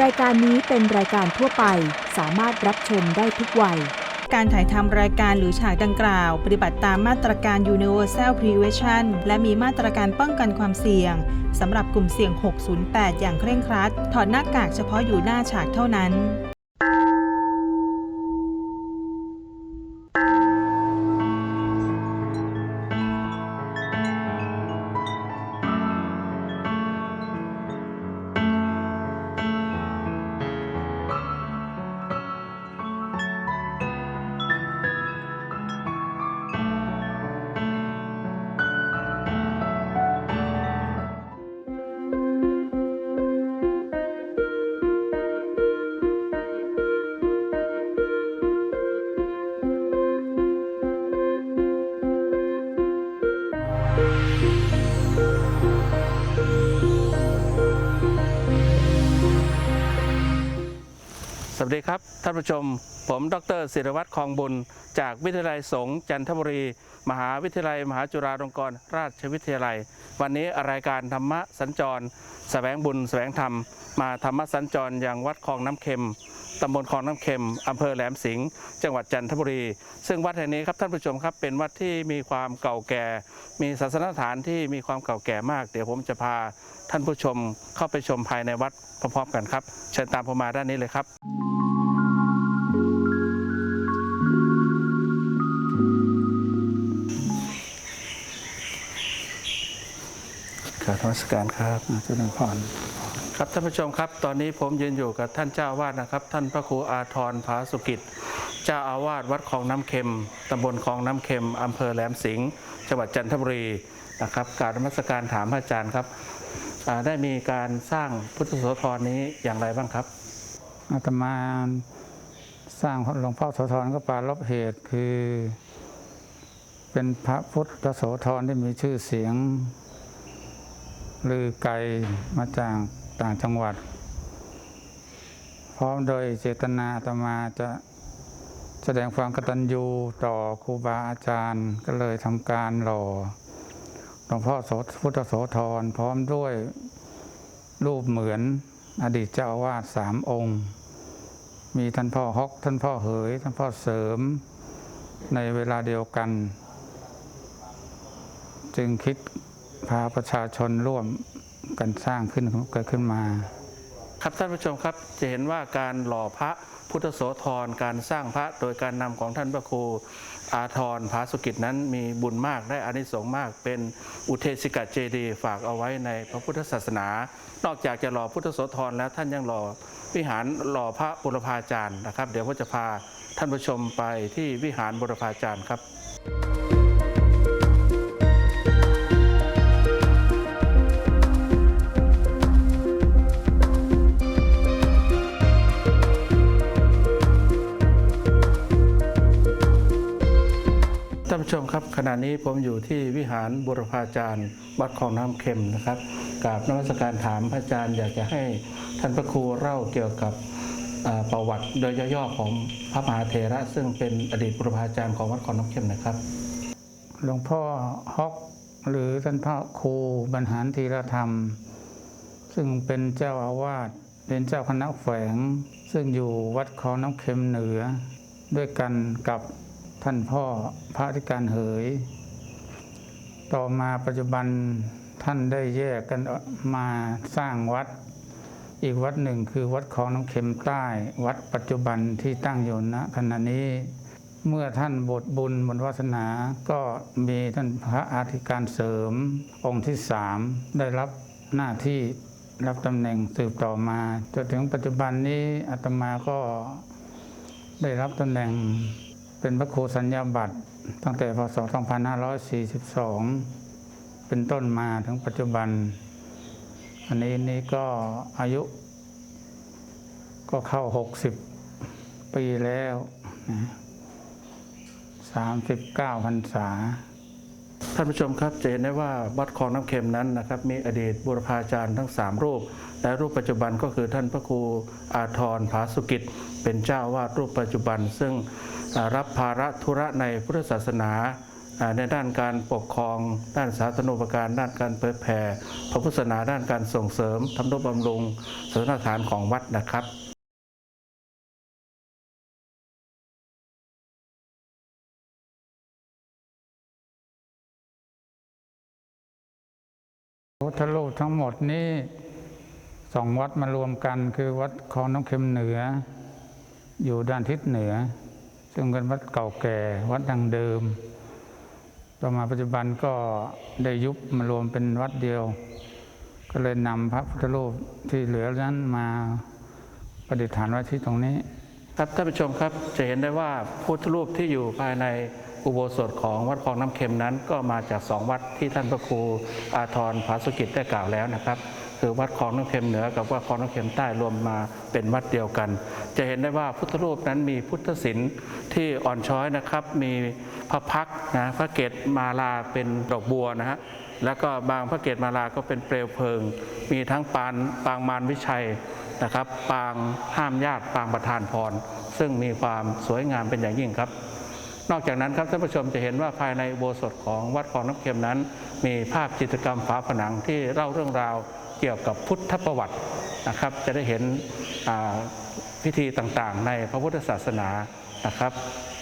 รายการนี้เป็นรายการทั่วไป สามารถรับชมได้ทุกวัย การถ่ายทำรายการหรือฉากดังกล่าว ปฏิบัติตามมาตรการ Universal Prevention และมีมาตรการป้องกันความเสี่ยงสำหรับกลุ่มเสี่ยง 608 อย่างเคร่งครัด ถอดหน้ากากเฉพาะอยู่หน้าฉากเท่านั้น ดีครับ ท่านผู้ชม ผมดรศิรวัตรคลองบุญ จากวิทยาลัยสงฆ์จันทบุรี มหาวิทยาลัย มหาจุฬาลงกรณราชวิทยาลัย วันนี้รายการธรรมะสัญจรแสวงบุญแสวงธรรม มาธรรมะสัญจรอย่างวัดคลองน้ำเค็มตำบลคลองน้ำเค็มอำเภอแหลมสิงห์จังหวัดจันทบุรี ซึ่งวัดแห่งนี้ครับท่านผู้ชมครับเป็นวัดที่มีความเก่าแก่ มีศาสนสถานที่มีความเก่าแก่มาก เดี๋ยวผมจะพาท่านผู้ชมเข้าไปชมภายในวัดพร้อมๆกันครับ เชิญตามผมมาด้านนี้เลยครับ ราบนมัสการครับเจริญพรครับท่านผู้ชมครับ ตอนนี้ผมยืนอยู่กับท่านเจ้าอาวาสนะครับ ท่านพระครูอาทรภาสุกิจ เจ้าอาวาสวัดคลองน้ำเค็มตำบลคลองน้ำเค็มอำเภอแหลมสิงห์จังหวัดจันทบุรีนะครับกรารนมัสการถามพระอาจารย์ครับอ่าได้มีการสร้างพุทธโสธรนี้อย่างไรบ้างครับอาตมาสร้างหลวงพ่อโสธรก็ปรารบเหตุคือ เป็นพระพุทธโสธรที่มีชื่อเสียง ลือไกลมาจากต่างจังหวัด พร้อมโดยเจตนาอาตมาจะแสดงความกตัญญูต่อครูบาอาจารย์ก็เลยทำการหล่อหลวงพ่อโสพุทธโสธรพร้อมด้วยรูปเหมือนอดีตเจ้าอาวาสสามองค์ มีท่านพ่อฮอกท่านพ่อเหย ท่านพ่อเสริม ในเวลาเดียวกัน จึงคิด พาประชาชนร่วมกันสร้างขึ้นเกิดขึ้นมา ครับท่านผู้ชมครับจะเห็นว่าการหล่อพระพุทธโสธรการสร้างพระโดยการนำของท่านพระครูอาทรภาสุกิจนั้นมีบุญมากได้อานิสงส์มาก เป็นอุเทศิกะเจดีฝากเอาไว้ในพระพุทธศาสนา นอกจากจะหล่อพุทธโสธรแล้วท่านยังหล่อวิหารหล่อพระบุรพาจารย์นะครับ เดี๋ยวผมจะพาท่านผู้ชมไปที่วิหารบุรพาจารย์ครับ ชมครับขณะนี้ผมอยู่ที่วิหารบุรพาจารย์วัดคลองน้ำเค็มนะครับกราบนมัสการถามพระอาจารย์อยากจะให้ท่านพระครูเล่าเกี่ยวกับประวัติโดยย่อๆของพระมหาเถระ ซึ่งเป็นอดีตบุรพาจารย์ของวัดคลองน้ำเค็มนะครับ หลวงพ่อฮอกหรือท่านพระครูบรรหารธีรธรรม ซึ่งเป็นเจ้าอาวาสเป็นเจ้าคณะแฝงซึ่งอยู่วัดคลองน้ำเค็มเหนือ ด้วยกันกับ ท่านพ่อพระธิการเหย ต่อมาปัจจุบันท่านได้แยกกันมาสร้างวัด อีกวัดหนึ่งคือวัดคลองน้ำเค็มใต้ วัดปัจจุบันที่ตั้งอยู่ณขณะนี้ เมื่อท่านบทบุญบนวาสนา ก็มีท่านพระอาธิการเสริมองค์ที่สามได้รับหน้าที่รับตำแหน่งสืบต่อมาจนถึงปัจจุบันนี้อาตมาก็ได้รับตำแหน่ง เป็นพระครูสัญญาบัตรตั้งแต่พศ 2542 เป็นต้นมาถึงปัจจุบัน อันนี้นี่ก็อายุ ก็เข้า 60 ปีแล้วนะสามสิบเก้าพรรษา ท่านผู้ชมครับจะเห็นได้ว่าวัดคลองน้ำเค็มนั้นนะครับ มีอดีตบุรพาจารย์ทั้ง 3 รูป และรูปปัจจุบันก็คือท่านพระครูอาทรภาสุกิจ เป็นเจ้าวาดรูปปัจจุบันซึ่ง รับภาระธุระในพุทธศาสนาในด้านการปกครอง ด้านสาธารณูปการ ด้านการเผยแผ่พระพุทธศาสนาด้านการส่งเสริมทำนุบำรุงศานสถานของวัดนะครับพุทธรูปทั้งหมดนี้สองวัดมารวมกันคือวัดคลองน้ำเค็มเหนือ อยู่ด้านทิศเหนือ ซึ่งเป็นวัดเก่าแก่ วัดดังเดิม ต่อมาปัจจุบันก็ได้ยุบมารวมเป็นวัดเดียว ก็เลยนำพระพุทธรูปที่เหลือนั้นมาประดิษฐานไว้ที่ตรงนี้ ครับท่านผู้ชมครับจะเห็นได้ว่าพุทธรูปที่อยู่ภายในอุโบสถของวัดคลองน้ำเค็มนั้น ก็มาจากสองวัดที่ท่านพระครูอาทรภาสุกิจได้กล่าวแล้วนะครับ คือวัดคลองน้ำเค็มเหนือกับวัดคลองน้ำเค็มใต้รวมมาเป็นวัดเดียวกัน จะเห็นได้ว่าพุทธรูปนั้นมีพุทธศิลป์ที่อ่อนช้อยนะครับ มีพระพักนะพระเกศมาลาเป็นดอกบัวนะฮะแล้วก็บางพระเกศมาลาก็เป็นเปลวเพลิง มีทั้งปานปางมารวิชัยนะครับ ปางห้ามญาติปางประธานพร ซึ่งมีความสวยงามเป็นอย่างยิ่งครับ นอกจากนั้นครับท่านผู้ชมจะเห็นว่าภายในอุโบสถของวัดคลองน้ำเค็มนั้น มีภาพจิตรกรรมฝาผนังที่เล่าเรื่องราว เกี่ยวกับพุทธประวัตินะครับ จะได้เห็นพิธีต่างๆ ในพระพุทธศาสนานะครับ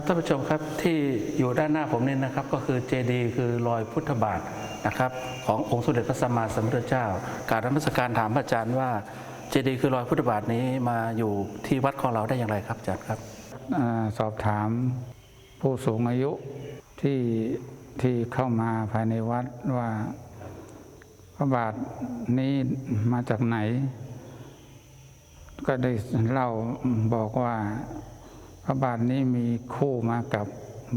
ท่านผู้ชมครับที่อยู่ด้านหน้าผมนี่นะครับ ก็คือเจดีย์คือรอยพุทธบาทนะครับขององค์สมเด็จพระสัมมาสัมพุทธเจ้า การนมัสการถามพระอาจารย์ว่าเจดีย์คือรอยพุทธบาทนี้มาอยู่ที่วัดของเราได้อย่างไรครับอาจารย์ครับอสอบถามผู้สูงอายุที่ที่เข้ามาภายในวัดว่า ระบาทนี้มาจากไหน ก็ได้เล่าบอกว่า พระบาทนี้มีคู่มากับ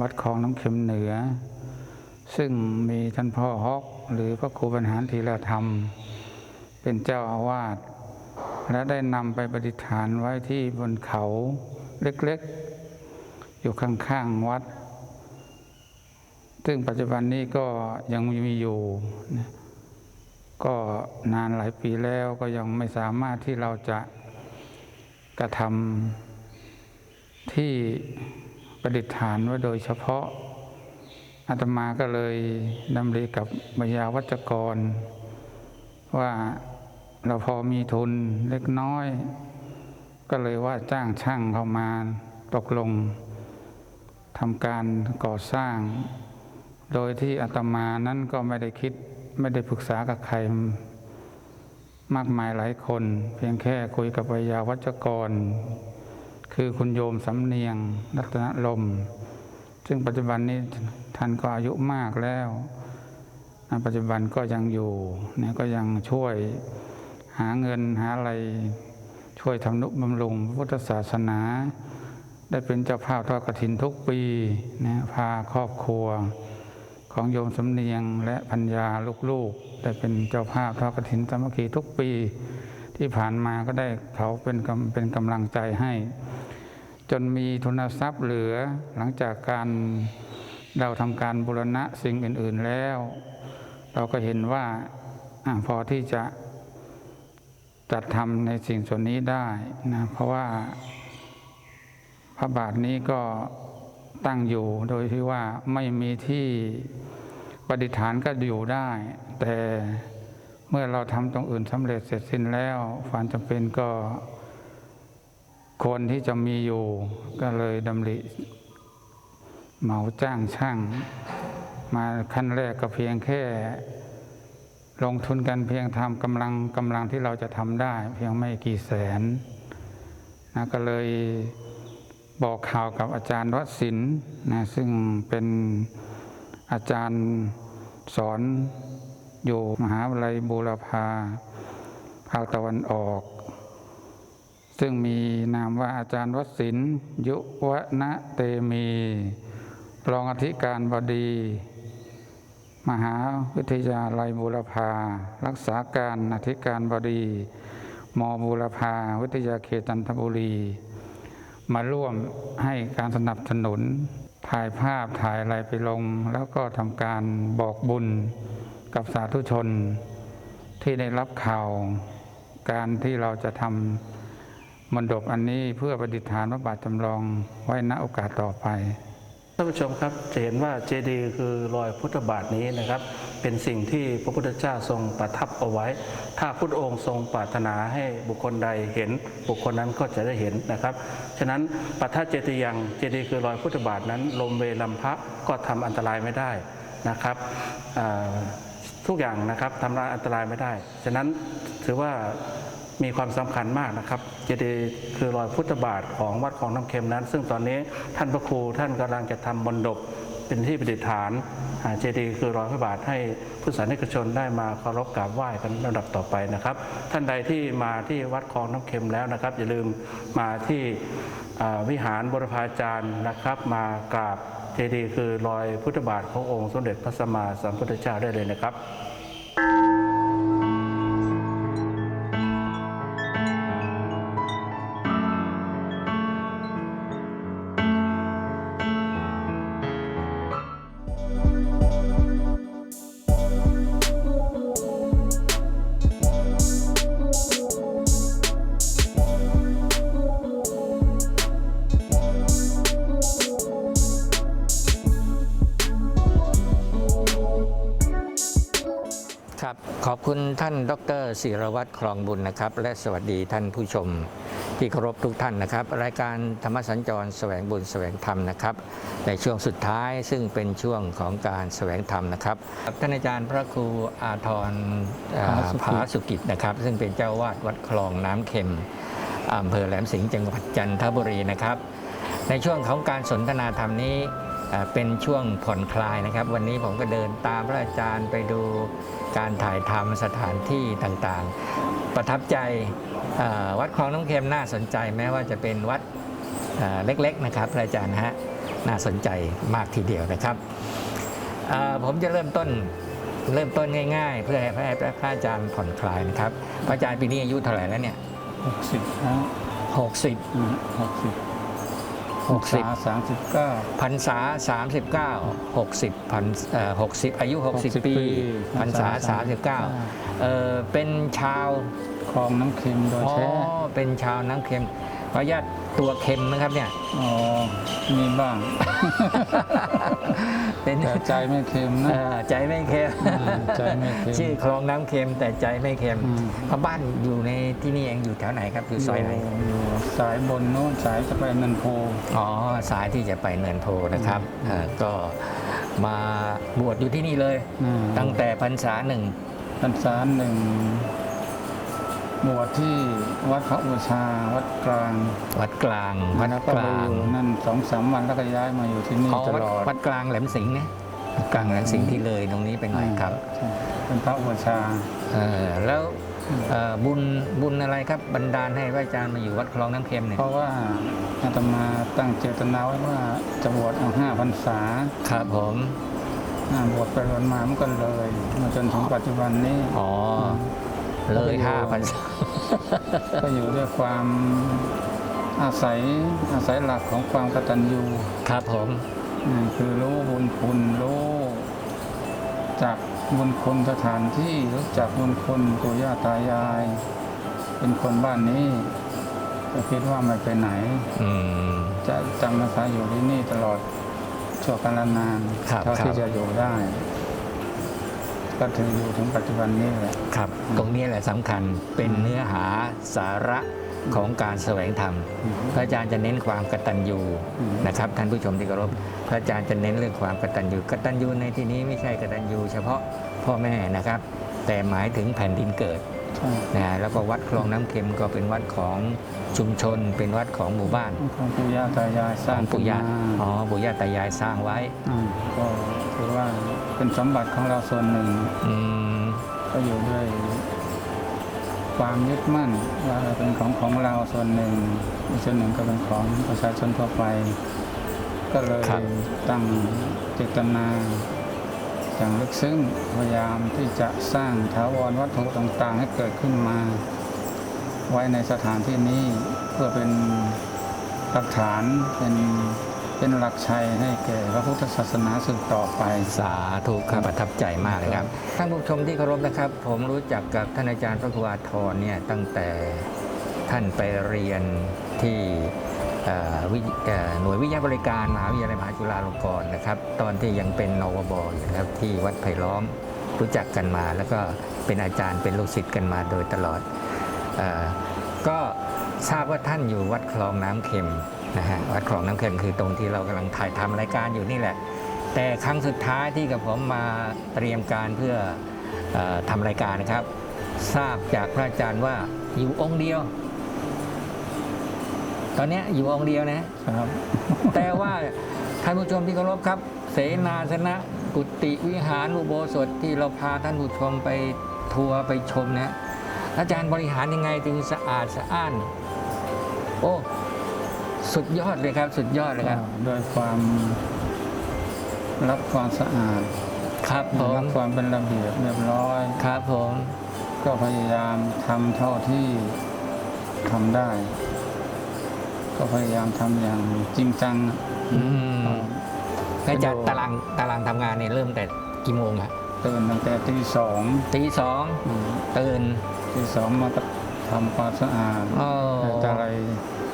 วัดคลองน้ำเค็มเหนือ ซึ่งมีท่านพ่อฮอกหรือพระครูบรรหารธีรธรรม เป็นเจ้าอาวาสและได้นำไปประดิฐานไว้ที่บนเขาเล็กๆ อยู่ข้างๆวัด ซึ่งปัจจุบันนี้ก็ยังมีอยู่นะ ก็นานหลายปีแล้วก็ยังไม่สามารถที่เราจะกระทำที่ประดิษฐานไว้โดยเฉพาะอาตมาก็เลยดำริกับบยาวัจกร ว่าเราพอมีทุนเล็กน้อย ก็เลยว่าจ้างช่างเข้ามาตกลงทำการก่อสร้าง โดยที่อาตมานั้นก็ไม่ได้คิด ไม่ได้ปรึกษากับใครมากมายหลายคน เพียงแค่คุยกับวิยาวัจกร คือคุณโยมสำเนียง รัตนลม ซึ่งปัจจุบันนี้ท่านก็อายุมากแล้วปัจจุบันก็ยังอยู่เนะก็ยังช่วยหาเงินหาอะไรช่วยทำนุบำรุงพุทธศาสนา ได้เป็นเจ้าภาพทอดกฐินทุกปีนะพาครอบครัว ของโยมสำเนียงและพัญญาลูกๆ ได้เป็นเจ้าภาพทอดกฐินสามัคคีทุกปี ที่ผ่านมาก็ได้เขาเป็นกำเป็นกำลังใจให้ จนมีทุนทรัพย์เหลือหลังจากการเราทำการบูรณะสิ่งอื่น ๆแล้ว เราก็เห็นว่าอาพอที่จะจัดทำในสิ่งส่วนนี้ได้นะเพราะว่าพระบาทนี้ก็ตั้งอยู่โดยที่ว่าไม่มีที่ ประดิฐานก็อยู่ได้ แต่เมื่อเราทำตรงอื่นสำเร็จเสร็จสิ้นแล้วความจำเป็นก็ควรที่จะมีอยู่ ก็เลยดำริเหมาจ้างช่าง มาขั้นแรกก็เพียงแค่ ลงทุนกันเพียงทำกำลังกำลังที่เราจะทำได้ เพียงไม่กี่แสนนะก็เลยบอกข่าวกับอาจารย์วัดศิลป์นะซึ่งเป็น อาจารย์สอนอยู่มหาวิทยาลัยบูรพาภาคตะวันออก ซึ่งมีนามว่าอาจารย์วัดศิลป์ยุวนะเตมี รองอธิการบดี มหาวิทยาลัยบูรพา รักษาการอธิการบดี มบูรพาวิทยาเขตจันทบุรี มาร่วมให้การสนับสนุน ถ่ายภาพถ่ายอะไรไปลง แล้วก็ทำการบอกบุญกับสาธุชน ที่ได้รับข่าว การที่เราจะทำมณฑปอันนี้เพื่อประดิษฐานพระบาทจำลองไว้ณโอกาสต่อไป ท่านผู้ชมครับจะเห็นว่าเจดีย์คือรอยพุทธบาทนี้นะครับ เป็นสิ่งที่พระพุทธเจ้าทรงประทับเอาไว้ ถ้าพุทธองค์ทรงปรารถนาให้บุคคลใดเห็น บุคคลนั้นก็จะได้เห็นนะครับ ฉะนั้นปัทธเจติยังเจดีย์คือรอยพุทธบาทนั้น ลมเวลัมพะก็ทำอันตรายไม่ได้นะครับทุกอย่างนะครับทำลายอันตรายไม่ได้ ฉะนั้นถือว่า มีความสำคัญมากนะครับเจดีย์คือรอยพุทธบาทของวัดของน้ำเค็มนั้น ซึ่งตอนนี้ท่านพระครูท่านกำลังจะทำบนดบเป็นที่ประดิษฐานอ่าเจดีย์คือรอยพระบาทให้ผู้สาธนิกชนได้มาเคารพกราบไหว้กันลำดับต่อไปนะครับ ท่านใดที่มาที่วัดคลองน้ำเค็มแล้วนะครับ อย่าลืมมาที่วิหารบรพาจารย์นะครับ มากราบเจดีย์คือรอยพุทธบาทขององค์สมเด็จพระสัมมาสัมพุทธเจ้าได้เลยนะครับ ขอบคุณท่านดรศิรวัตรครองบุญนะครับ และสวัสดีท่านผู้ชมที่เคารพทุกท่านนะครับ รายการธรรมสัญจรแสวงบุญแสวงธรรมนะครับ ในช่วงสุดท้ายซึ่งเป็นช่วงของการแสวงธรรมนะครับท่านอาจารย์พระครูอาทรอ่าผาสุกิจนะครับ ซึ่งเป็นเจ้าวาดวัดคลองน้ำเค็มอำเภอแหลมสิงห์จังหวัดจันทบุรีนะครับ ในช่วงของการสนทนาธรรมนี้อ่า เป็นช่วงผ่อนคลายนะครับ วันนี้ผมก็เดินตามพระอาจารย์ไปดูการถ่ายทำสถานที่ต่างๆ ประทับใจอ่าวัดคลองน้ำเค็มน่าสนใจแม้ว่าจะเป็นวัดอ่าเล็กๆนะครับพระอาจารย์นะฮะน่าสนใจมากทีเดียวนะครับอ่าผมจะเริ่มต้นเริ่มต้นง่ายๆ เพื่อให้พระพระอาจารย์ผ่อนคลายนะครับ พระอาจารย์ปีนี้อายุเท่าไหร่แล้วเนี่ยหกสิบแล้วหกสิบหกสิบ หกสิบสามสิบเก้า พรรษา 39 60พันเอ่อ60 อายุ 60 60 ปี ปีพรรษาพรรษา 39 เอ่อเป็นชาวคลองน้ำเค็มโดยอ๋อแท้เป็นชาวน้ำเค็มขออนุญาตตัวเค็มนะครับเนี่ย อ๋อมีบ้าง เป็นแต่ใจไม่เค็มเอ่นะอใจไม่เค็มอืมใจไม่เค็ม ชื่อคลองน้ำเค็มแต่ใจไม่เค็มอืม เพราะบ้านอยู่ในที่นี่เองอยู่แถวไหนครับอยู่ซอยไหนอยู่สายบนโน้นสายจะไปนันโพ อ๋อสายที่จะไปเนินโพนะครับเอ่อก็มาบวชอยู่ที่นี่เลย อืม ตั้งแต่พรรษาหนึ่งพรรษาหนึ่ง บวชที่วัดพระอุชา วัดกลางวัดกลางวัดแล้วก็กไปลาองยู่นั่นสองสามวันแล้วก็ย้ายมาอยู่ที่นี่อ๋อตวัดลอดวัดกลางแหลมสิงห์นะวัดกลางแหลมสิงห์ที่เลยตรงนี้เป็นไงครับใช่เป็นพระอุชา เออแล้วเอ่อบุญบุญอะไรครับบันดาลให้พระอาจารย์มาอยู่วัดคลองน้ำเค็มเนี่ย เพราะว่าอาตมาตั้งเจตนาไว้ว่าจะบวชเอาห้าพรรษาครับผม อ่าบวชไปบวชมามันก็เลยมาจนถึงปัจจุบันนี้อ๋อ เลยห้าพันษาก็อยู่ด้วยความอาศัยอาศัยหลักของความกตัญญูครับผมอืมคือรู้บุญคุณรู้จากบุญคุณสถานที่รู้จักบุญคุณปู่ย่าตายาย เป็นคนบ้านนี้ก็คิดว่าไม่ไปไหนอืมจะจำพรรษาอยู่ที่นี่ตลอดชั่วกาลนานครับเท่าครัที่บจะอยู่ได้ ก็ถืออยู่ถึงปัจจุบันนี้แหละ ครับ ตรงนี้แหละสำคัญเป็นเนื้อหาสาระของการแสวงธรรม อืมพระอาจารย์จะเน้นความกตัญญูอืม นะครับท่านผู้ชมที่เคารพ พระอาจารย์จะเน้นเรื่องความกตัญญูกตัญญูในที่นี้ไม่ใช่กตัญญูเฉพาะพ่อแม่นะครับ แต่หมายถึงแผ่นดินเกิด ใช่นะแล้วก็วัดคลองน้ำเค็มก็เป็นวัดของชุมชน เป็นวัดของหมู่บ้านของปู่ย่าตายายสขร้าองงปู่ย่าขึ้นมอ๋อปู่ย่าตายายสร้างไว้าก็ถือว่า เป็นสมบัติของเราส่วนหนึ่ง อืมก็อยู่ด้วยความยึดมั่นว่าเป็นของของเราส่วนหนึ่งอีกส่วนหนึ่งก็เป็นของประชาชนทั่วไป ก็เลยตั้งเจตนาอย่างลึกซึ้งพยายามที่จะสร้างถาวรวัตถุต่างๆ ให้เกิดขึ้นมา ไว้ในสถานที่นี้เพื่อเป็นหลักฐานเป็น เป็นหลักชัยให้แก่พระพุทธศาสนาสืบต่อไป สาธุครับประทับใจมากเลยครับท่านผู้ชมที่เคารพนะครับ ผมรู้จักกับท่านอาจารย์พระครูอาทรเนี่ยตั้งแต่ท่านไปเรียนที่หน่วยวิทยาบริการมหาวิทยาลัยมหาจุฬาลงกรณ์นะครับ ตอนที่ยังเป็นนวบอยู่นะครับที่วัดไผ่ล้อมรู้จักกันมา แล้วก็เป็นอาจารย์เป็นลูกศิษย์กันมาโดยตลอดอก็ทราบว่าท่านอยู่วัดคลองน้ำเค็ม นะฮะวัดคลองน้ำเค็มคือตรงที่เรากำลังถ่ายทำรายการอยู่นี่แหละ แต่ครั้งสุดท้ายที่กับผมมาเตรียมการเพื่อเออทำรายการนะครับ ทราบจากพระอาจารย์ว่าอยู่องค์เดียว ตอนเนี้ยอยู่องค์เดียวนะครับ แต่ว่าท่านผู้ชมที่เคารพครับ เสนาสนะกุฏิวิหารอุโบสถที่เราพาท่านผู้ชมไปทัวร์ไปชมนะอาจารย์บริหารยังไงถึงสะอาดสะอ้าน โอ้ สุดยอดเลยครับ สุดยอดเลยครับด้วยความรักความสะอาดครับผมรักความเป็นระเบียบเรียบร้อยครับผมก็พยายามทำเท่าที่ทำได้ ก็พยายามทำอย่างจริงจังอืมก็อาจารย์ตารางตารางทำงานเนี่ยเริ่มแต่กี่โมงอะตื่นตั้งแต่ตีสองตีสองอืมตื่นตีสองมาก็ทำความสะอาดโอ้แต่อะไร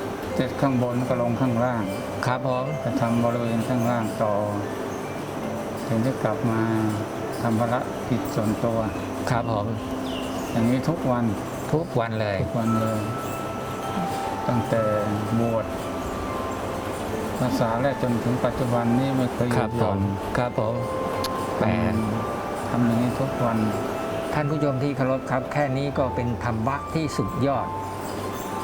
เส ร็จข้างบนก็ลงข้างล่าง ครับผมไปทำบริเวณข้างล่างต่อ ถึงจะกลับมาทำภารกิจส่วนตัว ครับผม อย่างนี้ทุกวันทุกวันเลย ทุกวันเลย ตั้งแต่บวชภาษาแรกจนถึงปัจจุบันนี้ไม่เคยหคยุรับดหผย่อมนครับผมแปดทำอย่างนี้ทุกวัน ท่านผู้ชมที่เคารพครับ แค่นี้ก็เป็นธรรมะที่สุดยอด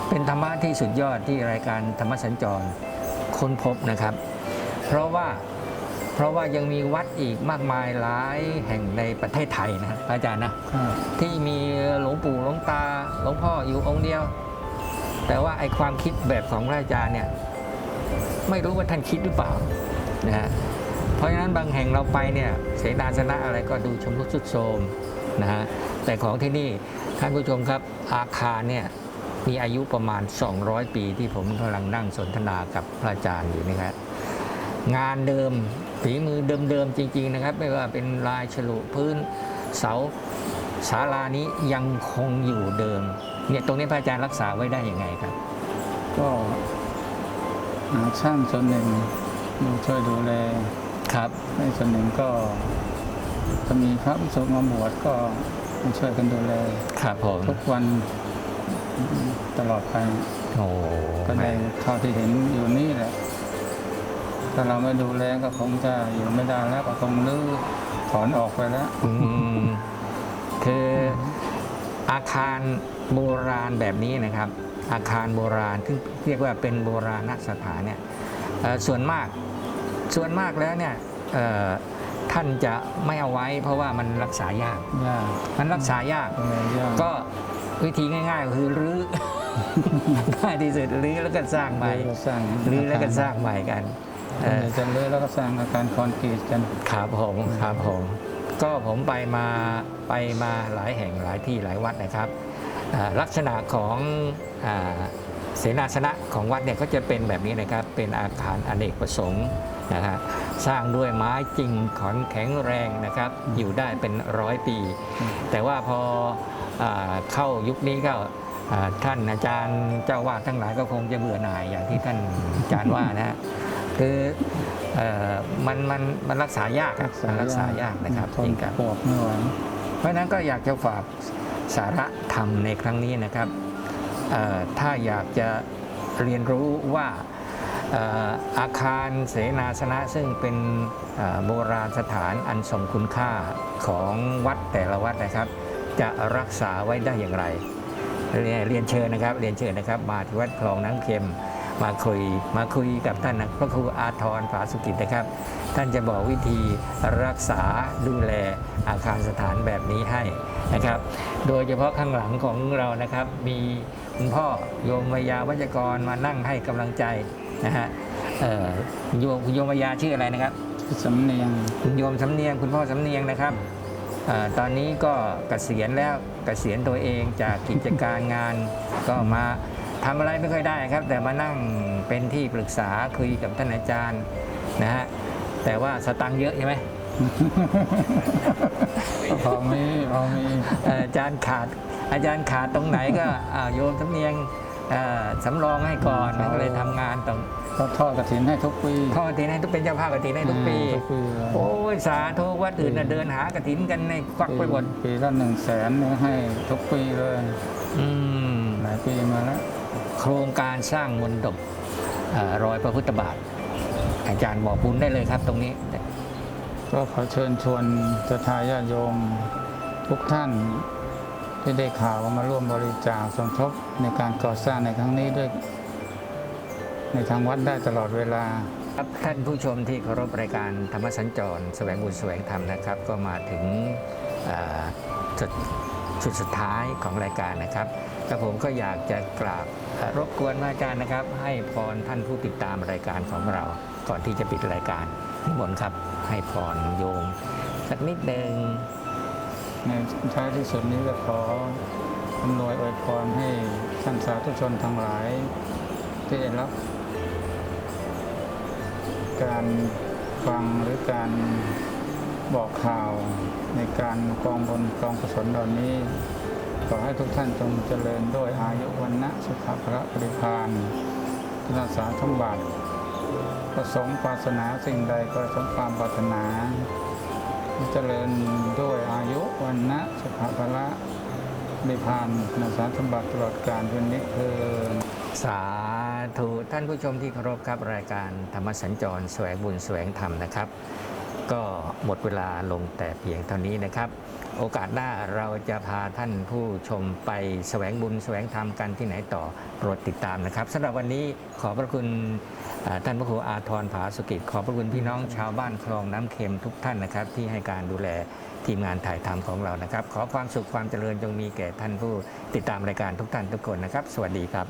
เป็นธรรมะที่สุดยอดที่รายการธรรมสัญจรค้นพบนะครับ เพราะว่าเพราะว่ายังมีวัดอีกมากมายหลายแห่งในประเทศไทยนะอาจารย์นะที่มีหลวงปู่หลวงตาหลวงพ่ออยู่องค์เดียว แต่ว่าไอความคิดแบบของพระอาจารย์เนี่ยไม่รู้ว่าท่านคิดหรือเปล่านะฮะเพราะฉะนั้นบางแห่งเราไปเนี่ยเสนาสนะอะไรก็ดูชมรุดสุดโทรมนะฮะแต่ของที่นี่ท่านผู้ชมครับอาคารเนี่ย มีอายุประมาณ 200 ปีที่ผมกำลังนั่งสนทนากับพระอาจารย์อยู่นะครับงานเดิมฝีมือเดิมๆจริง ๆนะครับ ไม่ว่าเป็นลายฉลุพื้นเสาศาลานี้ยังคงอยู่เดิม เนี่ยตรงนี้พระอาจารย์รักษาไว้ได้ยังไงครับ ก็หาช่างส่วนหนึ่งมาช่วยดูแลครับในส่วนหนึ่งก็จะมีพระภิกษุมาบวชก็มาช่วยกันดูแลครับผมทุกวัน ตลอดไปโอ้ก็ได้เท่าที่เห็นอยู่นี่แหละ ถ้าเราไม่ดูแลก็คงจะอยู่ไม่ได้แล้วก็คงลื้อถอนออกไปแล้วอืมคืออาคารโบราณแบบนี้นะครับ อาคารโบราณที่เรียกว่าเป็นโบราณสถานเนี่ยเอ่อส่วนมากส่วนมากแล้วเนี่ยเอ่อท่านจะไม่เอาไว้เพราะว่ามันรักษายากยากมันรักษายากดูแลยากก็ วิธีง่ายๆก็คือรื้อ ง่ายที่สุดรื้อแล้วก็สร้างใหม่ลื้อแล้วก็สร้างรื้อแล้วก็สร้างใหม่กันเอเอออจะลื้อแล้วก็สร้างอาคารคอนกรีตกันครับผมครับผมก็ผมไปมาไปมาหลายแห่งหลายที่หลายวัดนะครับอ่าลักษณะของอ่าเสนาสนะของวัดเนี่ยก็จะเป็นแบบนี้นะครับเป็นอาคารอเนกประสงค์ นะฮะสร้างด้วยไม้จริงขอนแข็งแรงนะครับ อยู่ได้เป็นร้อยปี แต่ว่าพออาเข้ายุคนี้ก็อ่าท่านอาจารย์เจ้าวาดทั้งหลายก็คงจะเบื่อหน่ายอย่างที่ท่านอาจารย์ว่านะฮะคือเอ่อมันมันมันรักษายากอะมันรักษายากนะครับทนจริงครับปวกไม่ไหวเพราะฉะนั้นก็อยากจะฝากสาระธรรมในครั้งนี้นะครับเอ่อถ้าอยากจะเรียนรู้ว่าเอาคารเสนาสนะซึ่งเป็นโบราณสถานอันทรงคุณค่าของวัดแต่ละวัดนะครับ จะรักษาไว้ได้อย่างไร เรียนเชิญนะครับเรียนเชิญนะครับ มาที่วัดคลองน้ำเค็มมาคุยมาคุยกับท่านนะพระครูอาทรผาสุกิจนะครับ ท่านจะบอกวิธีรักษาดูแลอาคารสถานแบบนี้ให้นะครับ โดยเฉพาะข้างหลังของเรานะครับ มีคุณพ่อโยมวิยาวัจกรมานั่งให้กำลังใจ นะฮะเอ่อโยมโยมวิยาชื่ออะไรนะครับสำเนียงคุณโยมสำเนียง คุณพ่อสำเนียงนะครับอาตอนนี้ก็เกษียณแล้วเกษียณตัวเองจากกิจการงาน ก็มาทำอะไรไม่ค่อยได้ครับ แต่มานั่งเป็นที่ปรึกษาคุยกับท่านอาจารย์นะฮะแต่ว่าสตังค์เยอะใช่ไหมพอมีพอมีเอ่ออาจารย์ขาดอาจารย์ขาดตรงไหนก็อ่าโยมสำเนียงเอ่อ สำรองให้ก่อนครับก็เลยทำงานต้องก็ทอดกระถินให้ทุกปีทอดกฐินให้ทุกเป็นเจ้าภาพกฐินให้ทุกปีทุกปีเลยโอ้ยสาธุวัดอื่นน่ะเดินหากฐินกันในควักไปหมดปีละหนึ่งแสนให้ทุกปีเลยอืมหลายปีมาแล้ว โครงการสร้างมนดบเอ่อรอยพระพุทธบาท อาจารย์บอกบุญได้เลยครับตรงนี้ ก็ขอเชิญชวนศรัทธาญาติโยมทุกท่าน ที่ได้ข่าวว่ามาร่วมบริจาคสมทบในการก่อสร้างในครั้งนี้ด้วย ในทางวัดได้ตลอดเวลาครับท่านผู้ชมที่เคารพรายการธรรมสัญจร แสวงบุญแสวงธรรมนะครับ ก็มาถึงจุดจุดสุดท้ายของรายการนะครับและผมก็อยากจะกราบรบกวนอาจารย์นะครับ ให้พรท่านผู้ติดตามรายการของเรา ก่อนที่จะปิดรายการนิมนต์ครับให้พรโยมสักนิดหนึ่ง ในท้ายที่สุดนี้ก็ขออำนวยอวยพรให้ท่านสาธุชนทั้งหลาย ที่ได้รับ การฟังหรือการบอกข่าวในการกองบนกองกุศลเหล่านี้ ขอให้ทุกท่านจงเจริญด้วยอายุวันนะสุขภระปริพานธนาสาธบัติประสงค์ปรารถนาสิ่งใดก็สมความปรารถนา เจริญด้วยอายุวันนะสุขภละนิพานนาสาธบัติตลอดการเป็นนิพเพนสาธุท่านผู้ชมที่เคารพครับรายการธรรมสัญจรแสวงบุญแสวงธรรมนะครับ ก็หมดเวลาลงแต่เพียงเท่านี้นะครับ โอกาสหน้าเราจะพาท่านผู้ชมไปแสวงบุญแสวงธรรมกันที่ไหนต่อโปรดติดตามนะครับสำหรับวันนี้ขอพระคุณท่านพระครูอาทรผาสุกิจขอพระคุณพี่น้องชาวบ้านคลองน้ำเค็มทุกท่านนะครับ ที่ให้การดูแลทีมงานถ่ายทำของเรานะครับ ขอความสุขความเจริญจงมีแก่ท่านผู้ติดตามรายการทุกท่านทุกคนนะครับ สวัสดีครับ